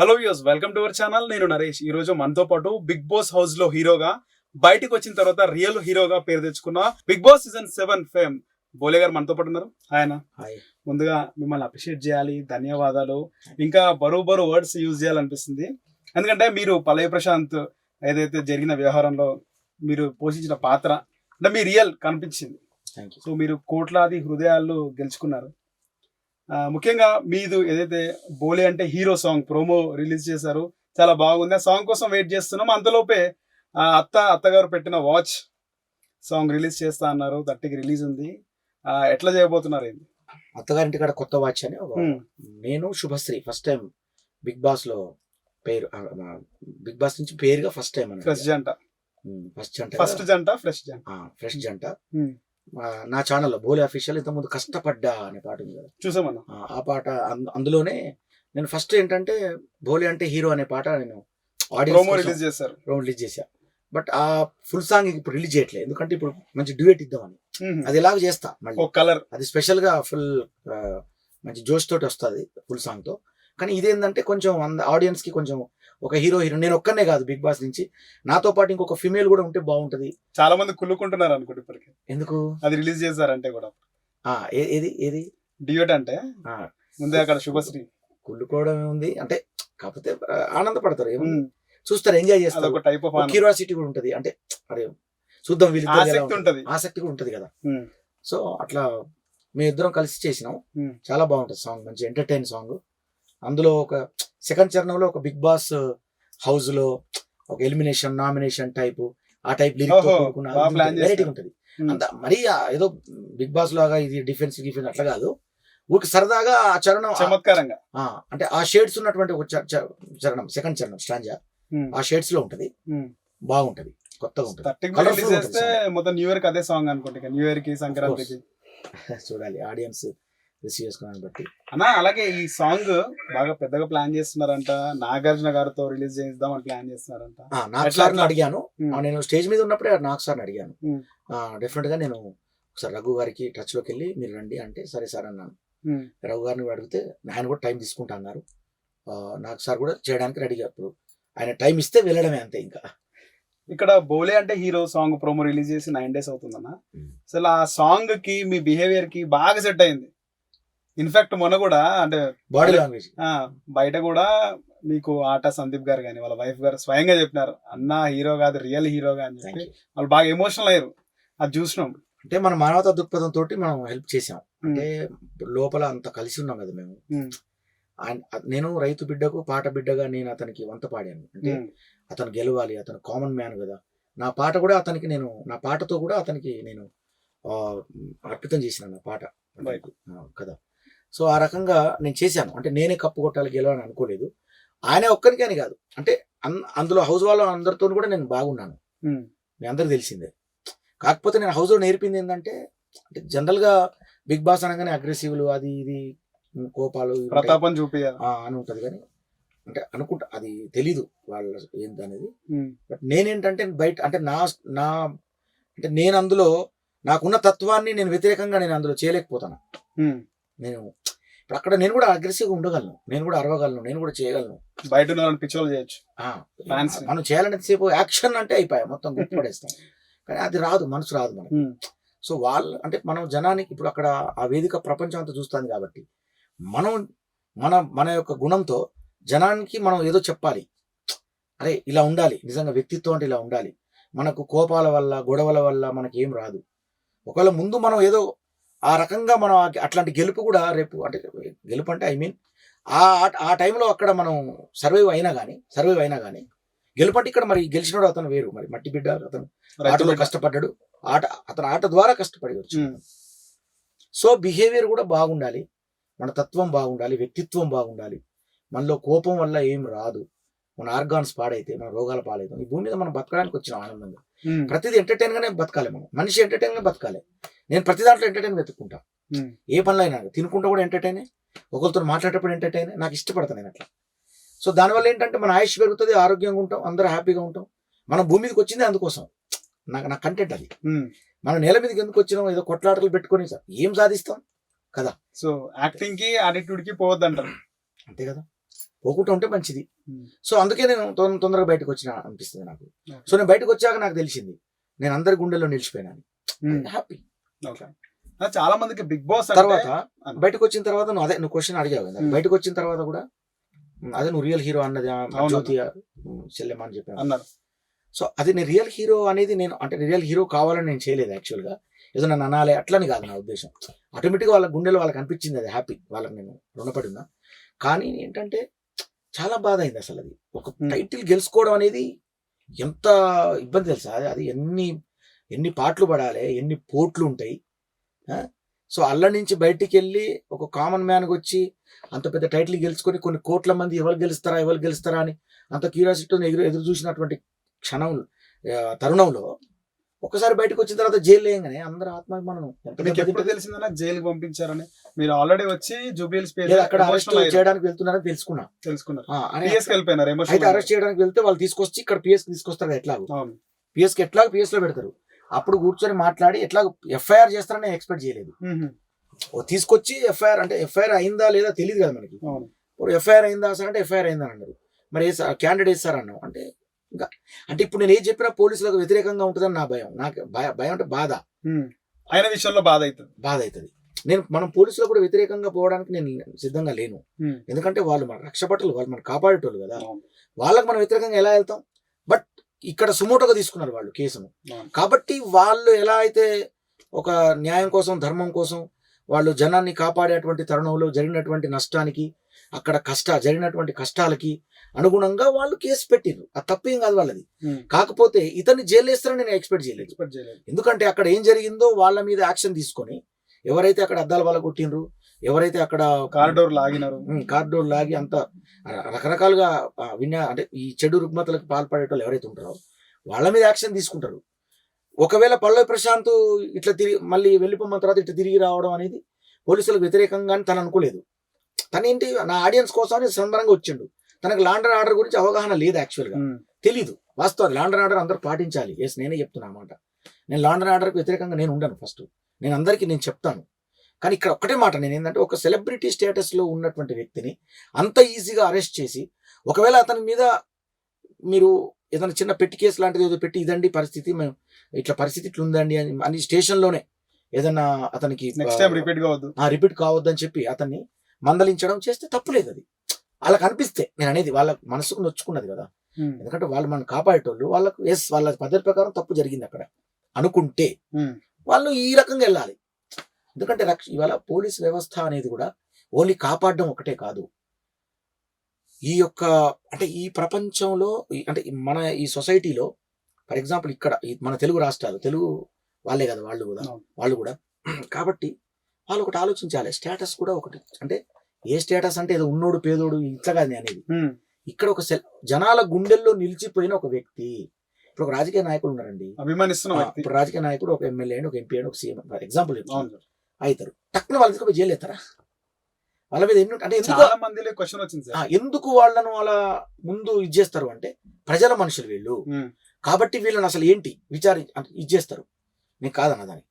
Hello views welcome to our channel నేను నరేష్. ఈ రోజు మనతో పాటు బిగ్ బాస్ హౌస్లో హీరోగా బయటకు వచ్చిన తర్వాత రియల్ హీరోగా పేరు తెచ్చుకున్న Big Boss season seven fame Bole garu మనతో పాటు ఉన్నారు. ఆయన ముందుగా మిమ్మల్ని అప్రిషియేట్ చేయాలి. ధన్యవాదాలు. ఇంకా బరువు బరువు వర్డ్స్ యూజ్ చేయాలనిపిస్తుంది. ఎందుకంటే మీరు పల్లవి ప్రశాంత్ ఏదైతే జరిగిన వ్యవహారంలో మీరు పోషించిన పాత్ర అంటే మీ రియల్ కనిపించింది. సో మీరు కోట్లాది హృదయాలు గెలుచుకున్నారు. ముఖ్యంగా మీది ఏదైతే బోలే అంటే హీరో సాంగ్ ప్రోమో రిలీజ్ చేశారు చాలా బాగుంది. ఆ సాంగ్ కోసం వెయిట్ చేస్తున్నాం. అంతలోపే అత్త అత్తగారు పెట్టిన వాచ్ సాంగ్ రిలీజ్ చేస్తా అన్నారు. థర్టీకి రిలీజ్ ఉంది. ఎట్లా చేయబోతున్నారు ఏంది? అత్తగారింటి కాడ కొత్త వాచ్ అని. నేను శుభశ్రీ ఫస్ట్ టైం బిగ్ బాస్లో పేరు బిగ్ బాస్ నుంచి పేరుగా ఫస్ట్ టైం ఫ్రెష్ జంట. ఫస్ట్ జంట ఫస్ట్ జంట ఫ్రెష్ జంట. ఫ్రెష్ జంట. నా ఛానల్లో బోలే అఫీషియల్ ఇంతకుముందు కష్టపడ్డా అనే పాట ఉంది కదా. చూసామన్నా? ఆ, పాట అంద- అందులోనే నేను ఫస్ట్ ఏంటంటే బోలే అంటే హీరో అనే పాట నేను ఆడియన్స్ రిలీజ్ చేశారు. రిలీజ్ చేశా. బట్ ఆ ఫుల్ సాంగ్ ఇప్పుడు రిలీజ్ చేయట్లేదు. ఎందుకంటే ఇప్పుడు మంచి డ్యూయట్ ఇద్దామని. అది ఎలాగ చేస్తా మళ్ళీ. కలర్ అది స్పెషల్గా ఫుల్ మంచి జోష్ తోటి వస్తుంది ఫుల్ సాంగ్తో. కానీ ఇదేంటంటే కొంచెం ఆడియన్స్కి కొంచెం ఒక హీరో హీరో నేను ఒక్కనే కాదు బిగ్ బాస్ నుంచి. నాతో పాటు ఇంకొక ఫిమేల్ కూడా ఉంటే బాగుంటది. చాలా మంది కుళ్ళుకుంటున్నారు అనుకోండి ఇప్పటికి. ఎందుకు? అది రిలీజ్ చేశారంటే కూడా. ఏది ఏది? డియోట్ అంటే? ముందే అక్కడ శుభశ్రీ. కుళ్ళుకోవడం ఏముంది అంటే కాకపోతే ఆనందపడతారు ఏముంది. చూస్తారు ఎంజాయ్ చేస్తారు. టైప్ ఆఫ్ క్యూరియాసిటీ కూడా ఉంటది. అంటే అరే చూద్దాం ఎలా ఆసక్తి ఉంటారు. ఉంటది. ఆసక్తి కూడా ఉంటది కదా. సో అట్లా మేము ఇద్దరం కలిసి చేసినాం. చాలా బాగుంటుంది సాంగ్. మంచి ఎంటర్టైన్ సాంగ్ అందులో ఒక సెకండ్ చరణంలో ఒక బిగ్ బాస్ హౌస్లో ఒక ఎలిమినేషన్ నామినేషన్ టైప్ ఆ టైప్ plan వెరైటీ. ఉంటది. అంత మరీ ఏదో బిగ్ బాస్ లాగా ఇది డిఫెన్స్ డిఫెన్స్ అట్లా కాదు. ఊరికి సరదాగా ఆ చరణం చమత్కారంగా. అంటే ఆ షేడ్స్ ఉన్నటువంటి ఒక చరణం సెకండ్ చరణం స్టాంజా. ఆ షేడ్స్లో ఉంటది. బాగుంటది. కొత్తగా ఉంటది. మొత్తం న్యూ ఇయర్ అదే సాంగ్ అనుకుంటా న్యూ ఇయర్కి సంక్రాంతికి చూడాలి. ఆడియన్స్ రిసీవ్ చేసుకున్నాను బట్టి. అన్న అలాగే ఈ సాంగ్ బాగా పెద్దగా ప్లాన్ చేస్తున్నారంట. నాగార్జున గారితో రిలీజ్ చేద్దామని ప్లాన్ చేస్తున్నారంట. నాకు ఎట్లా? అడిగాను. నేను స్టేజ్ మీద ఉన్నప్పుడే నాకు సార్ని అడిగాను. డెఫినెట్గా నేను ఒకసారి రఘు గారికి టచ్లోకి వెళ్ళి మీరు రండి అంటే సరే సార్ అన్నాను. రఘు గారిని అడిగితే ఆయన కూడా టైం తీసుకుంటా అన్నారు. నాకు సార్ కూడా చేయడానికి రెడీగా ఇప్పుడు. ఆయన టైం ఇస్తే వెళ్ళడమే అంతే ఇంకా. ఇక్కడ బోలే అంటే హీరో సాంగ్ ప్రోమో రిలీజ్ చేసి నైన్ డేస్ అవుతుందన్న. అసలు ఆ సాంగ్కి మీ బిహేవియర్కి బాగా సెట్ అయింది. ఇన్ఫాక్ట్ మొన్న కూడా అంటే బాడీ. లాంగ్వేజ్. బయట కూడా మీకు ఆట సందీప్ గారు కానీ వాళ్ళ వైఫ్ గారు స్వయంగా చెప్పినారు అన్న హీరో కాదు రియల్ హీరోగా అని థ్యాంక్ చెప్పి యూ వాళ్ళు బాగా ఎమోషనల్ అయ్యారు. అది చూసినాం. అంటే మన మానవతా దృక్పథం తోటి మనం హెల్ప్ చేసాం. అంటే లోపల అంత కలిసి ఉన్నాం కదా మేము. నేను రైతు బిడ్డకు పాట బిడ్డగా నేను అతనికి వంత పాడాను. అంటే. అతను గెలవాలి అతను కామన్ మ్యాన్ కదా. నా పాట కూడా అతనికి నేను నా పాటతో కూడా అతనికి నేను అర్పితం చేసిన నా పాట. కదా. సో ఆ రకంగా నేను చేశాను అంటే నేనే కప్పు కొట్టాలి గెలవాలని అనుకోలేదు ఆయన ఒక్కరికి అని కాదు అంటే అందులో హౌస్ వాళ్ళ అందరితో కూడా నేను బాగున్నాను. మీ అందరికి తెలిసిందే కాకపోతే నేను హౌస్లో నేర్పింది ఏంటంటే అంటే జనరల్గా బిగ్ బాస్ అనగానే అగ్రెసివ్లు అది ఇది కోపాలు. ప్రతాపం ఆ, అని ఉంటది కానీ అంటే అనుకుంటా అది తెలీదు వాళ్ళ ఏంటి అనేది. బట్ నేనేంటంటే బయట అంటే నా నా అంటే నేను అందులో నాకున్న తత్వాన్ని నేను వ్యతిరేకంగా నేను అందులో చేయలేకపోతాను. నేను ఇప్పుడు అక్కడ నేను కూడా అగ్రెసివ్గా ఉండగలను. నేను కూడా అరవగలను. నేను కూడా చేయగలను. బయట పిచ్చోలు చేయొచ్చు. మనం చేయాలంటే సేపు యాక్షన్ అంటే అయిపోయా మొత్తం గుర్తుపడేస్తాం. కానీ అది రాదు మనసు రాదు మనకి. సో వాళ్ళు అంటే మనం జనానికి ఇప్పుడు అక్కడ ఆ వేదిక ప్రపంచం అంతా చూస్తుంది కాబట్టి మనం మన మన యొక్క గుణంతో జనానికి మనం ఏదో చెప్పాలి. అరే ఇలా ఉండాలి. నిజంగా వ్యక్తిత్వం అంటే ఇలా ఉండాలి. మనకు కోపాల వల్ల గొడవల వల్ల మనకి ఏం రాదు. ఒకవేళ ముందు మనం ఏదో ఆ రకంగా మనం అట్లాంటి గెలుపు కూడా రేపు అంటే గెలుపు అంటే ఐ మీన్ ఆ ఆ టైంలో అక్కడ మనం సర్వైవ్ అయినా కానీ సర్వైవ్ అయినా కానీ గెలుపు అంటే ఇక్కడ మరి గెలిచినాడు అతను వేరు. మరి మట్టి బిడ్డ అతను ఆటలో. కష్టపడ్డాడు. ఆట అతను ఆట ద్వారా కష్టపడి వచ్చు. సో బిహేవియర్ కూడా బాగుండాలి. మన తత్వం బాగుండాలి వ్యక్తిత్వం బాగుండాలి. మనలో కోపం వల్ల ఏం రాదు. మన ఆర్గాన్స్ పాడైతే మన రోగాల పాడైతే ఈ భూమి మీద మనం బతకడానికి వచ్చినాం ఆనందంగా. ప్రతిదీ ఎంటర్టైన్ గానే బతకాలి మనం. మనిషి ఎంటర్టైన్గా బతకాలి. నేను ప్రతి దాంట్లో ఎంటర్టైన్ వెతుక్కుంటా. ఏ పనిలో అయినా తినుకుంటా కూడా ఎంటర్టైన్ ఒకరితో మాట్లాడేటప్పుడు ఎంటర్టైన్ నాకు ఇష్టపడతాను నేను అట్లా. సో దానివల్ల ఏంటంటే మన ఆయుష్ పెరుగుతుంది ఆరోగ్యంగా ఉంటాం అందరూ హ్యాపీగా ఉంటాం. మనం భూమి మీదకి వచ్చింది అందుకోసం. నాకు నా కంటెంట్ అది. మనం నేల మీదకి ఎందుకు వచ్చినాం? ఏదో కొట్లాటలు పెట్టుకొని సార్. ఏం సాధిస్తాం? సో యాక్టింగ్కి యాటిట్యూడ్కి పోవద్దు అంటారు అంతే కదా. పోకుండా ఉంటే మంచిది. సో అందుకే నేను తొందరగా బయటకు వచ్చిన అనిపిస్తుంది నాకు. సో నేను బయటకు వచ్చాక నాకు తెలిసింది. నేను అందరి గుండెల్లో నిలిచిపోయినాను. హ్యాపీ. చాలా మందికి బిగ్ బాస్ తర్వాత. బయటకు వచ్చిన తర్వాత నువ్వు అదే నువ్వు క్వశ్చన్ అడిగావు కదా. బయటకు వచ్చిన తర్వాత కూడా "ఉమ్, అదే నువ్వు రియల్ హీరో అన్నది. జ్యోతి చెల్లెమ్మ అని చెప్పాను అన్నారు సో అది నేను రియల్ హీరో అనేది నేను అంటే రియల్ హీరో కావాలని నేను చేయలేదు యాక్చువల్గా ఏదో నన్ను అనాలి అట్లని కాదు నా ఉద్దేశం ఆటోమేటిక్గా వాళ్ళ గుండెలో వాళ్ళకి అనిపించింది అది హ్యాపీ వాళ్ళకి నేను రుణపడి ఉన్నా కానీ ఏంటంటే చాలా బాధ అయింది అసలు అది ఒక. టైటిల్ గెలుచుకోవడం అనేది ఎంత ఇబ్బంది తెలుసా అది ఎన్ని ఎన్ని పాటలు పడాలి ఎన్ని పోట్లు ఉంటాయి. ఆ? సో అల్ల నుంచి బయటికి వెళ్ళి ఒక కామన్ మ్యాన్కి వచ్చి అంత పెద్ద టైటిల్ గెలుచుకొని కొన్ని కోట్ల మంది ఎవరు గెలుస్తారా ఎవరు గెలుస్తారా అని అంత క్యూరియాసిటీతో ఎదురు ఎదురు చూసినటువంటి క్షణం తరుణంలో ఒకసారి బయటకు వచ్చిన తర్వాత జైలు వేయగానే అందరూ ఆత్మాభిమానం ఎప్పుడు? తెలిసిందన్నా జైలుకి పంపించారని? మీరు ఆల్రెడీ వచ్చి జూబిలీస్ అక్కడ అరెస్ట్ చేయడానికి వెళ్తున్నారని తెలుసుకున్నా. తెలుసుకున్నారు. అయితే అరెస్ట్ చేయడానికి వెళ్తే వాళ్ళు తీసుకొచ్చి ఇక్కడ పిఎస్ తీసుకొస్తారు ఎట్లా అవును. పిఎస్కి ఎట్లా పిఎస్లో పెడతారు. అప్పుడు కూర్చొని మాట్లాడి ఎట్లా ఎఫ్ఐఆర్ చేస్తారని నేను ఎక్స్పెక్ట్ చేయలేదు. తీసుకొచ్చి ఎఫ్ఐఆర్ అంటే ఎఫ్ఐఆర్ అయిందా లేదా తెలియదు కదా మనకి. ఎఫ్ఐఆర్ అయిందా సార్ అంటే ఎఫ్ఐఆర్ అయిందా అని అన్నారు. మరి ఏ సార్ క్యాండిడేట్ సార్ అన్నాం అంటే ఇంకా అంటే ఇప్పుడు నేను ఏం చెప్పినా పోలీసులకు వ్యతిరేకంగా ఉంటుందని నా భయం. నాకు భయ- భయం అంటే బాధ. ఆయన విషయంలో బాధ అవుతుంది. బాధ అవుతుంది. నేను మనం పోలీసులకు కూడా వ్యతిరేకంగా పోవడానికి నేను సిద్ధంగా లేను. ఎందుకంటే వాళ్ళు మన రక్షపటలు వాళ్ళు మన కాపాడేటోళ్ళు కదా. వాళ్ళకి మనం వ్యతిరేకంగా ఎలా వెళ్తాం? ఇక్కడ సుమోటోగా తీసుకున్నారు వాళ్ళు కేసును. కాబట్టి వాళ్ళు ఎలా అయితే ఒక న్యాయం కోసం ధర్మం కోసం వాళ్ళు జనాన్ని కాపాడేటువంటి తరుణంలో జరిగినటువంటి నష్టానికి అక్కడ కష్ట జరిగినటువంటి కష్టాలకి అనుగుణంగా వాళ్ళు కేసు పెట్టిర్రు. అది తప్పేం కాదు వాళ్ళది. కాకపోతే ఇతన్ని జైలు వేస్తారని నేను ఎక్స్పెక్ట్ చేయలేదు. ఎక్స్పెక్ట్ చేయలేదు. ఎందుకంటే అక్కడ ఏం జరిగిందో వాళ్ళ మీద యాక్షన్ తీసుకొని ఎవరైతే అక్కడ అద్దాల వల్ల కొట్టిండ్రు ఎవరైతే అక్కడ కారిడోర్ లాగినారు. కార్డోర్ లాగి అంత రకరకాలుగా ఆ, విన్యా అంటే ఈ చెడు రుగ్మతలకు పాల్పడేటోళ్ళు ఎవరైతే ఉంటారో వాళ్ళ మీద యాక్షన్ తీసుకుంటారు. ఒకవేళ పల్లవి ప్రశాంత్ ఇట్లా తిరిగి మళ్ళీ వెళ్ళిపోయిన తర్వాత ఇట్లా తిరిగి రావడం అనేది పోలీసులకు వ్యతిరేకంగా అని తను అనుకోలేదు. తను ఏంటి నా ఆడియన్స్ కోసం సంబరంగా వచ్చిండు. తనకు లాండర్ ఆర్డర్ గురించి అవగాహన లేదు యాక్చువల్గా. తెలీదు. వాస్తవం లాండర్ ఆర్డర్ అందరూ పాటించాలి. ఎస్ నేనే చెప్తున్నా అన్నమాట. నేను లాండర్ ఆర్డర్కి వ్యతిరేకంగా నేను ఉండను ఫస్ట్ నేను అందరికీ నేను చెప్తాను. కానీ ఇక్కడ ఒక్కటే మాట నేను ఏంటంటే ఒక సెలబ్రిటీ స్టేటస్లో ఉన్నటువంటి వ్యక్తిని అంత ఈజీగా అరెస్ట్ చేసి ఒకవేళ అతని మీద మీరు ఏదైనా చిన్న పెట్టి కేసు లాంటిది ఏదో పెట్టి ఇదండి పరిస్థితి మేము ఇట్లా పరిస్థితి ఇట్లా ఉందండి అని అని స్టేషన్లోనే ఏదైనా అతనికి నెక్స్ట్ టైం రిపీట్ కావద్దు రిపీట్ కావద్దని చెప్పి అతన్ని మందలించడం చేస్తే తప్పులేదు అది వాళ్ళకి అనిపిస్తే నేను అనేది వాళ్ళ మనసుకు నొచ్చుకున్నది కదా. ఎందుకంటే వాళ్ళు మనం కాపాడేటోళ్ళు వాళ్ళకు ఎస్ వాళ్ళ పద్ధతి ప్రకారం తప్పు జరిగింది అక్కడ అనుకుంటే. వాళ్ళు ఈ రకంగా వెళ్ళాలి ఎందుకంటే రక్ష ఇవాళ పోలీస్ వ్యవస్థ అనేది కూడా ఓన్లీ కాపాడడం ఒకటే కాదు. ఈ యొక్క అంటే ఈ ప్రపంచంలో అంటే మన ఈ సొసైటీలో ఫర్ ఎగ్జాంపుల్ ఇక్కడ మన తెలుగు రాష్ట్రాలు తెలుగు వాళ్ళే కదా వాళ్ళు కూడా. వాళ్ళు కూడా. కాబట్టి వాళ్ళు ఒకటి ఆలోచించాలి స్టేటస్ కూడా ఒకటి. అంటే ఏ స్టేటస్ అంటే ఏదో ఉన్నోడు పేదోడు ఇట్లా కాదు అనేది. ఇక్కడ ఒక సెల్ జనాల గుండెల్లో నిలిచిపోయిన ఒక వ్యక్తి ఇప్పుడు ఒక రాజకీయ నాయకులు ఉన్నారండి. అభిమానిస్తున్న రాజకీయ నాయకుడు ఒక ఎమ్మెల్యే అండి ఒక ఎంపీ అండి ఒక సీఎం. ఎగ్జాంపుల్. అవుతారు టక్కున వాళ్ళ తీసుకుపోయి జైలు ఎత్తారా వాళ్ళ మీద ఎన్ని అంటే ఎందుకు మందిలో క్వశ్చన్ వచ్చింది సార్. ఎందుకు వాళ్ళను అలా ముందు ఇచ్చేస్తారు అంటే ప్రజల మనుషులు వీళ్ళు. కాబట్టి వీళ్ళని అసలు ఏంటి విచారి అంటే ఇచ్చేస్తారు నేను కాదన్న దాన్ని.